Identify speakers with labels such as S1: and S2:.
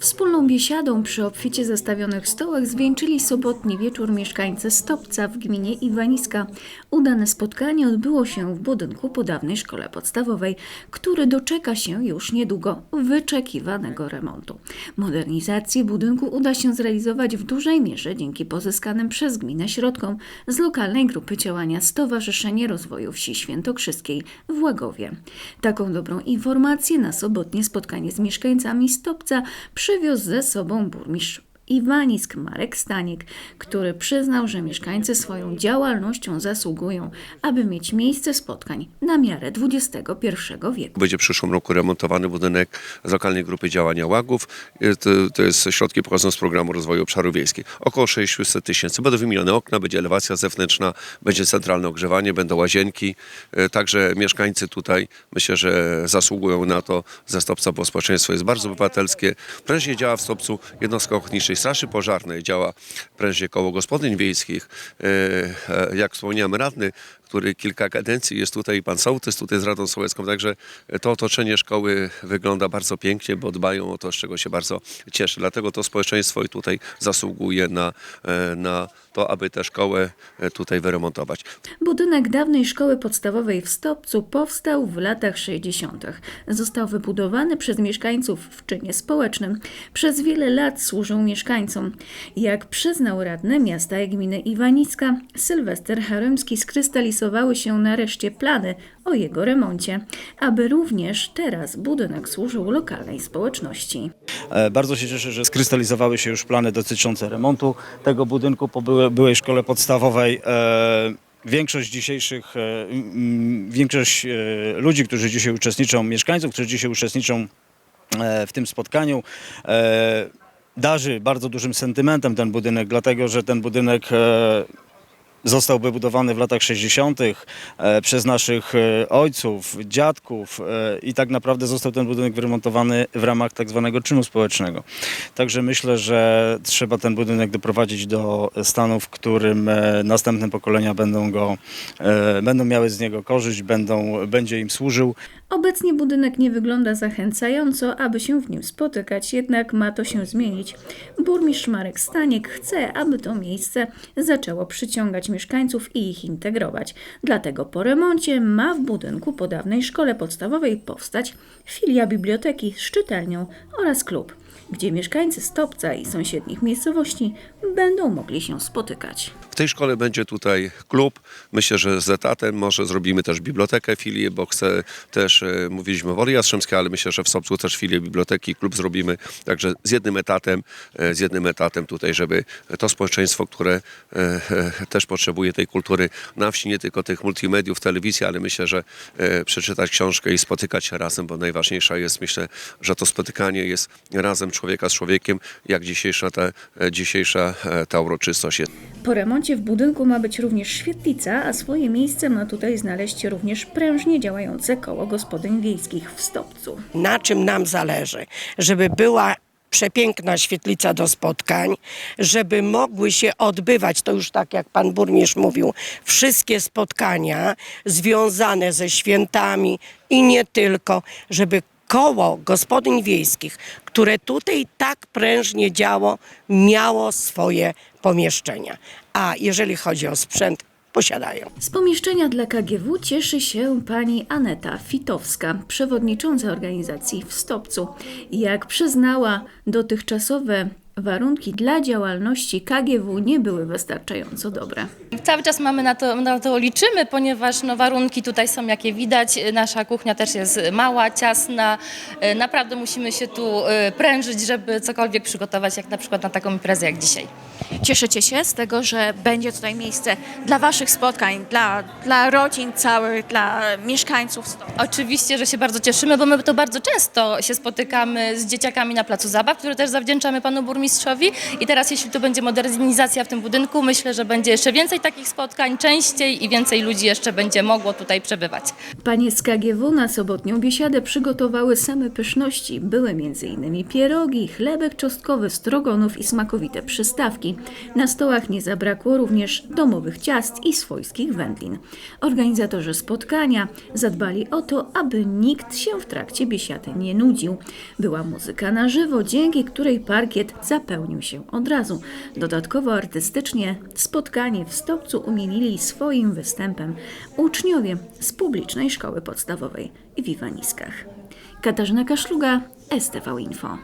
S1: Wspólną biesiadą przy obficie zastawionych stołach zwieńczyli sobotni wieczór mieszkańcy Stopca w gminie Iwaniska. Udane spotkanie odbyło się w budynku po dawnej szkole podstawowej, który doczeka się już niedługo wyczekiwanego remontu. Modernizację budynku uda się zrealizować w dużej mierze dzięki pozyskanym przez gminę środkom z lokalnej grupy działania Stowarzyszenie Rozwoju Wsi Świętokrzyskiej w Łagowie. Taką dobrą informację na sobotnie spotkanie z mieszkańcami Stopca przywiózł ze sobą burmistrz Iwanisk Marek Stanik, który przyznał, że mieszkańcy swoją działalnością zasługują, aby mieć miejsce spotkań na miarę XXI wieku.
S2: Będzie w przyszłym roku remontowany budynek z lokalnej grupy działania Łagów. Y, To, to jest środki pochodzą z programu rozwoju obszarów wiejskich. Około 600 tysięcy. Będą wymienione okna, będzie elewacja zewnętrzna, będzie centralne ogrzewanie, będą łazienki. Y, Także mieszkańcy tutaj myślę, że zasługują na to. Ze Stopca, bo społeczeństwo jest bardzo obywatelskie. Prężnie działa w Stopcu jednostka ochotniczej Straży Pożarnej, działa prężnie koło gospodyń wiejskich. Y, e, Jak wspomniałem, radny który kilka kadencji jest tutaj, pan sołtys tutaj z Radą Sołecką, także to otoczenie szkoły wygląda bardzo pięknie, bo dbają o to, z czego się bardzo cieszę. Dlatego to społeczeństwo i tutaj zasługuje na, e, na to, aby tę szkołę e, tutaj wyremontować.
S1: Budynek dawnej szkoły podstawowej w Stopcu powstał w latach 60. Został wybudowany przez mieszkańców w czynie społecznym. Przez wiele lat służył mieszkańcom. Jak przyznał radny miasta i gminy Iwanicka, Sylwester Haremski skrystalizowały się nareszcie plany o jego remoncie, aby również teraz budynek służył lokalnej społeczności.
S3: E, Bardzo się cieszę, że skrystalizowały się już plany dotyczące remontu tego budynku po byłe- byłej szkole podstawowej. E, Większość dzisiejszych, e, większość ludzi, którzy dzisiaj uczestniczą, mieszkańców, którzy dzisiaj uczestniczą w tym spotkaniu, darzy bardzo dużym sentymentem ten budynek, dlatego że ten budynek został wybudowany w latach 60. e, przez naszych e, ojców, dziadków e, i tak naprawdę został ten budynek wyremontowany w ramach tak zwanego czynu społecznego. Także myślę, że trzeba ten budynek doprowadzić do stanu, w którym następne pokolenia będą go, będą miały z niego korzyść, będą, będzie im służył.
S1: Obecnie budynek nie wygląda zachęcająco, aby się w nim spotykać, jednak ma to się zmienić. Burmistrz Marek Staniek chce, aby to miejsce zaczęło przyciągać mieszkańców i ich integrować. Dlatego po remoncie ma w budynku po dawnej szkole podstawowej powstać filia biblioteki z czytelnią oraz klub, gdzie mieszkańcy Stopca i sąsiednich miejscowości będą mogli się spotykać.
S2: W tej szkole będzie tutaj klub. Myślę, że z etatem może zrobimy też bibliotekę, filię, bo chcę też, e, mówiliśmy o Woli Jastrzębskiej, ale myślę, że w Sobcu też filię biblioteki, klub zrobimy. Także z jednym etatem, e, z jednym etatem tutaj, żeby to społeczeństwo, które e, też potrzebuje tej kultury na wsi, nie tylko tych multimediów, telewizji, ale myślę, że przeczytać książkę i spotykać się razem, bo najważniejsza jest, myślę, że to spotykanie jest razem człowieka z człowiekiem, jak dzisiejsza ta, e, dzisiejsza e, ta uroczystość jest.
S1: Po remoncie w budynku ma być również świetlica, a swoje miejsce ma tutaj znaleźć również prężnie działające koło gospodyń wiejskich w Stopcu.
S4: na czym nam zależy, żeby była przepiękna świetlica do spotkań, żeby mogły się odbywać, to już tak jak pan burmistrz mówił, wszystkie spotkania związane ze świętami i nie tylko, żeby koło gospodyń wiejskich, które tutaj tak prężnie działo, miało swoje pomieszczenia. A jeżeli chodzi o sprzęt, posiadają.
S1: Z pomieszczenia dla KGW cieszy się pani Aneta Fitowska, przewodnicząca organizacji w Stopcu. Jak przyznała, dotychczasowe warunki dla działalności KGW nie były wystarczająco dobre.
S5: Cały czas mamy na to, na to liczymy, ponieważ no, warunki tutaj są jakie widać. Nasza kuchnia też jest mała, ciasna. E, Naprawdę musimy się tu e, prężyć, żeby cokolwiek przygotować, jak na przykład na taką imprezę jak dzisiaj.
S6: Cieszycie się z tego, że będzie tutaj miejsce dla Waszych spotkań, dla, dla rodzin całych, dla mieszkańców.
S5: Oczywiście, że się bardzo cieszymy, bo my to bardzo często się spotykamy z dzieciakami na placu zabaw, które też zawdzięczamy panu burmistrzowi. Burmistrzowi i teraz jeśli tu będzie modernizacja w tym budynku, myślę, że będzie jeszcze więcej takich spotkań, częściej i więcej ludzi jeszcze będzie mogło tutaj przebywać.
S1: Panie z KGW na sobotnią biesiadę przygotowały same pyszności. Były m.in. pierogi, chlebek czosnkowy, strogonów i smakowite przystawki. Na stołach nie zabrakło również domowych ciast i swojskich wędlin. Organizatorzy spotkania zadbali o to, aby nikt się w trakcie biesiady nie nudził. Była muzyka na żywo, dzięki której parkiet zapełnił się od razu. Dodatkowo artystycznie spotkanie w Stopcu umielili swoim występem uczniowie z publicznej szkoły podstawowej w Iwaniskach. Katarzyna Kaszluga, STV Info.